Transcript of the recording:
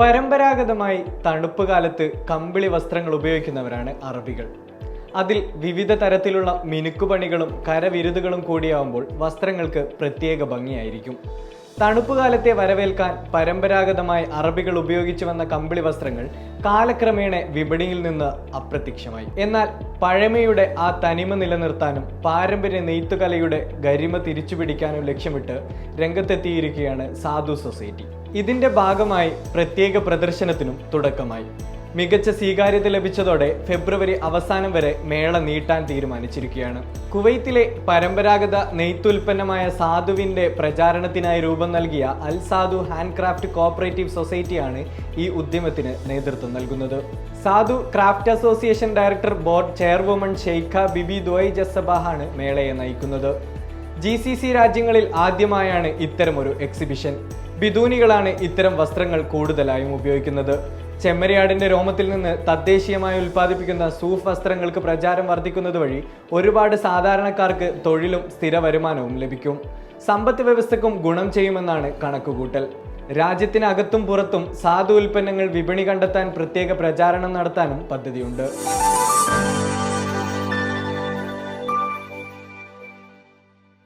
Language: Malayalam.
പരമ്പരാഗതമായി തണുപ്പ് കാലത്ത് കമ്പിളി വസ്ത്രങ്ങൾ ഉപയോഗിക്കുന്നവരാണ് അറബികൾ. അതിൽ വിവിധ തരത്തിലുള്ള മിനുക്കുപണികളും കരവിരുതുകളും കൂടിയാവുമ്പോൾ വസ്ത്രങ്ങൾക്ക് പ്രത്യേക ഭംഗിയായിരിക്കും. തണുപ്പ് കാലത്തെ വരവേൽക്കാൻ പരമ്പരാഗതമായി അറബികൾ ഉപയോഗിച്ചു വന്ന കമ്പിളി വസ്ത്രങ്ങൾ കാലക്രമേണ വിപണിയിൽ നിന്ന് അപ്രത്യക്ഷമായി. എന്നാൽ പഴമയുടെ ആ തനിമ നിലനിർത്താനും പാരമ്പര്യ നെയ്ത്തുകലയുടെ ഗരിമ തിരിച്ചുപിടിക്കാനും ലക്ഷ്യമിട്ട് രംഗത്തെത്തിയിരിക്കുകയാണ് സാധു സൊസൈറ്റി. ഇതിന്റെ ഭാഗമായി പ്രത്യേക പ്രദർശനത്തിനും തുടക്കമായി. മികച്ച സ്വീകാര്യത ലഭിച്ചതോടെ ഫെബ്രുവരി അവസാനം വരെ മേള നീട്ടാൻ തീരുമാനിച്ചിരിക്കുകയാണ്. കുവൈത്തിലെ പരമ്പരാഗത നെയ്ത്തുൽപ്പന്നമായ സാധുവിന്റെ പ്രചാരണത്തിനായി രൂപം നൽകിയ അൽ സാധു ഹാൻഡ്ക്രാഫ്റ്റ് കോപ്പറേറ്റീവ് സൊസൈറ്റിയാണ് ഈ ഉദ്യമത്തിന് നേതൃത്വം നൽകുന്നത്. Sadhu craft association director board chairwoman Sheikha Bibi Doy ജസബാഹാണ് മേളയെ നയിക്കുന്നത്. ജി സി സി രാജ്യങ്ങളിൽ ആദ്യമായാണ് ഇത്തരമൊരു എക്സിബിഷൻ. ബിദൂനികളാണ് ഇത്തരം വസ്ത്രങ്ങൾ കൂടുതലായും ഉപയോഗിക്കുന്നത്. ചെമ്മരിയാടിന്റെ രോമത്തിൽ നിന്ന് തദ്ദേശീയമായി ഉൽപ്പാദിപ്പിക്കുന്ന സൂഫ് വസ്ത്രങ്ങൾക്ക് പ്രചാരം വർദ്ധിക്കുന്നത് വഴി ഒരുപാട് സാധാരണക്കാർക്ക് തൊഴിലും സ്ഥിര വരുമാനവും ലഭിക്കും. സമ്പത്ത് വ്യവസ്ഥക്കും ഗുണം ചെയ്യുമെന്നാണ് കണക്കുകൂട്ടൽ. രാജ്യത്തിനകത്തും പുറത്തും സാധു ഉൽപ്പന്നങ്ങൾ വിപണി കണ്ടെത്താൻ പ്രത്യേക പ്രചാരണം നടത്താനും പദ്ധതിയുണ്ട്.